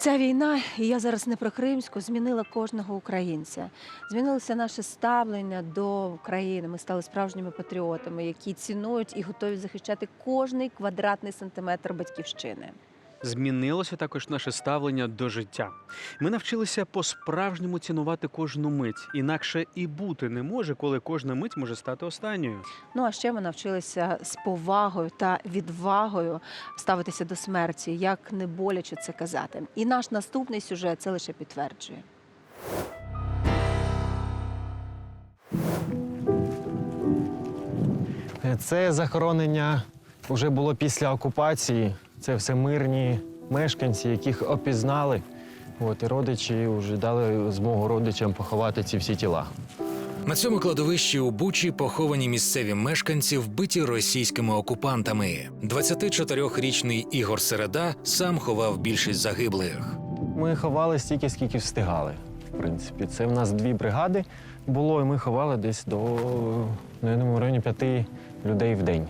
Ця війна, і я зараз не про кримську, змінила кожного українця. Змінилося наше ставлення до України. Ми стали справжніми патріотами, які цінують і готові захищати кожний квадратний сантиметр батьківщини. Змінилося також наше ставлення до життя. Ми навчилися по-справжньому цінувати кожну мить. Інакше і бути не може, коли кожна мить може стати останньою. Ну а ще ми навчилися з повагою та відвагою ставитися до смерті, як не боляче це казати. І наш наступний сюжет це лише підтверджує. Це захоронення вже було після окупації. Це все мирні мешканці, яких опізнали. От, і родичі вже дали змогу родичам поховати ці всі тіла. На цьому кладовищі у Бучі поховані місцеві мешканці, вбиті російськими окупантами. 24-річний Ігор Середа сам ховав більшість загиблих. Ми ховали стільки, скільки встигали. В принципі, це в нас дві бригади було, і ми ховали десь до ну, я думаю, в районі п'яти людей в день.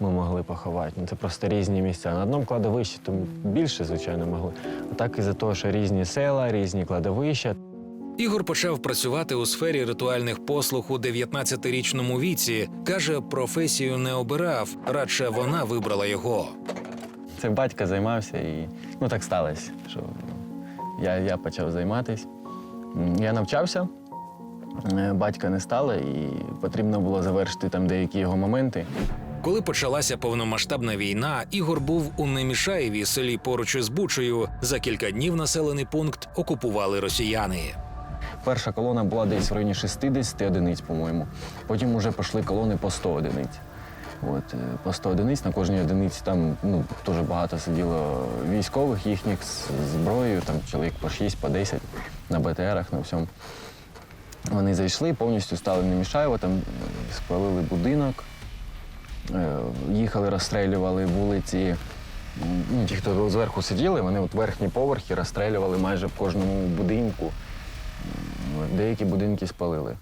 Ми могли поховати. Ну, це просто різні місця. На одному кладовищі то більше, звичайно, могли. А так із-за того, що різні села, різні кладовища. Ігор почав працювати у сфері ритуальних послуг у 19-річному віці. каже, професію не обирав, радше вона вибрала його. Це батько займався і ну так сталося, що я, я почав займатися. Я навчався, е, батька не стало, і потрібно було завершити там деякі його моменти. Коли почалася повномасштабна війна, Ігор був у Немішаєві, селі поруч із Бучею. За кілька днів населений пункт окупували росіяни. Перша колона була десь в районі 60 одиниць, по-моєму. Потім вже пішли колони по 100 одиниць. От, е, по 100 одиниць на кожній одиниці там ну, дуже багато сиділо військових їхніх з зброєю, там чоловік по 6, по 10 на БТРах, на всьому. Вони зайшли, повністю стали на Мішаєво, там е, спалили будинок, їхали, розстрілювали вулиці. Ну, ті, хто зверху сиділи, вони от верхні поверхи розстрілювали майже в кожному будинку. Деякі будинки спалили.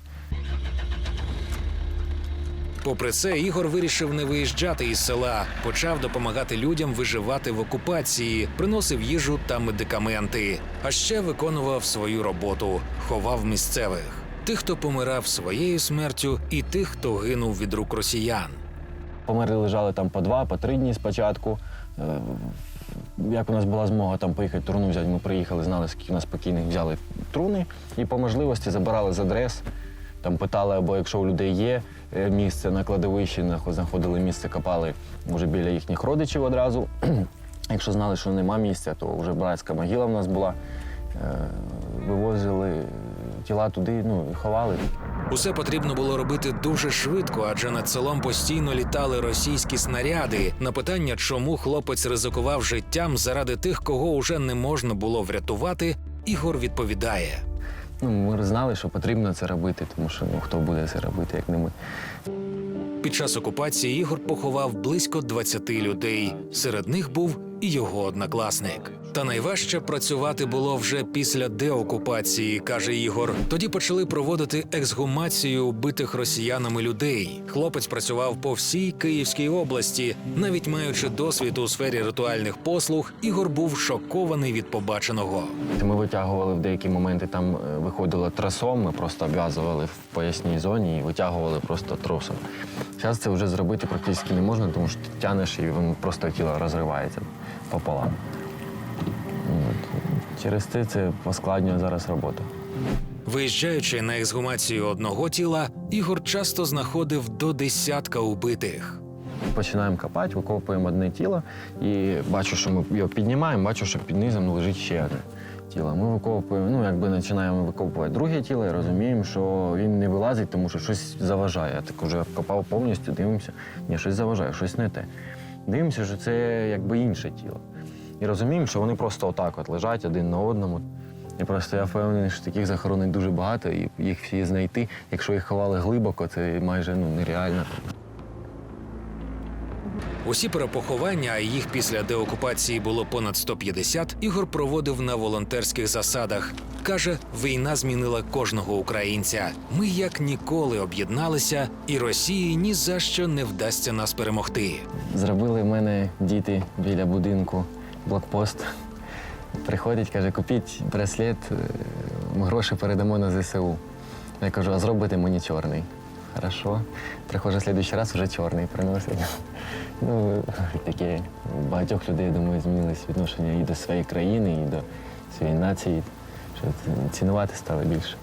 Попри це, Ігор вирішив не виїжджати із села, почав допомагати людям виживати в окупації, приносив їжу та медикаменти. А ще виконував свою роботу, ховав місцевих тих, хто помирав своєю смертю, і тих, хто гинув від рук росіян. Померли лежали там по два, по три дні спочатку. Е, Як у нас була змога там поїхати труну взяти, ми приїхали, знали, скільки у нас покійних взяли труни, і по можливості забирали з адрес. Там питали, або якщо у людей є е, місце на кладовищі, знаходили місце, копали вже біля їхніх родичів одразу. Якщо знали, що нема місця, то вже братська могила в нас була. Е, Вивозили тіла туди, ну і ховали. Усе потрібно було робити дуже швидко, адже над селом постійно літали російські снаряди. На питання, чому хлопець ризикував життям заради тих, кого уже не можна було врятувати, Ігор відповідає. Ну, ми знали, що потрібно це робити, тому що ну, хто буде це робити, як не ми. Під час окупації Ігор поховав близько 20 людей. Серед них був і його однокласник. Та найважче працювати було вже після деокупації, каже Ігор. Тоді почали проводити ексгумацію убитих росіянами людей. Хлопець працював по всій Київській області. Навіть маючи досвід у сфері ритуальних послуг, Ігор був шокований від побаченого. Ми витягували в деякі моменти, там е, виходило трасом, ми просто обв'язували в поясній зоні і витягували просто тросом. Зараз це вже зробити практично не можна, тому що ти тянеш і воно просто тіло розривається пополам. От. Через це це поскладнює зараз роботу. Виїжджаючи на ексгумацію одного тіла, Ігор часто знаходив до десятка убитих. Починаємо копати, викопуємо одне тіло і бачу, що ми його піднімаємо, бачу, що під низом лежить ще одне тіло. Ми викопуємо, ну якби починаємо викопувати друге тіло і розуміємо, що він не вилазить, тому що щось заважає. Я так вже копав повністю, дивимося, ні, щось заважає, щось не те. Дивимося, що це якби інше тіло. І розуміємо, що вони просто отак от лежать один на одному. І просто я впевнений, що таких захоронень дуже багато, і їх всі знайти. Якщо їх ховали глибоко, це майже ну, нереально. Усі перепоховання, а їх після деокупації було понад 150, Ігор проводив на волонтерських засадах. Каже, війна змінила кожного українця. Ми як ніколи об'єдналися, і Росії ні за що не вдасться нас перемогти. Зробили в мене діти біля будинку блокпост. Приходить, каже, купіть браслет, е, гроші передамо на ЗСУ. Я кажу, а зробите мені чорний. Хорошо. Приходжу в слідуючий раз, вже чорний приносить. Ну, таке багатьох людей, думаю, змінилось відношення і до своєї країни, і до своєї нації, що цінувати стало більше.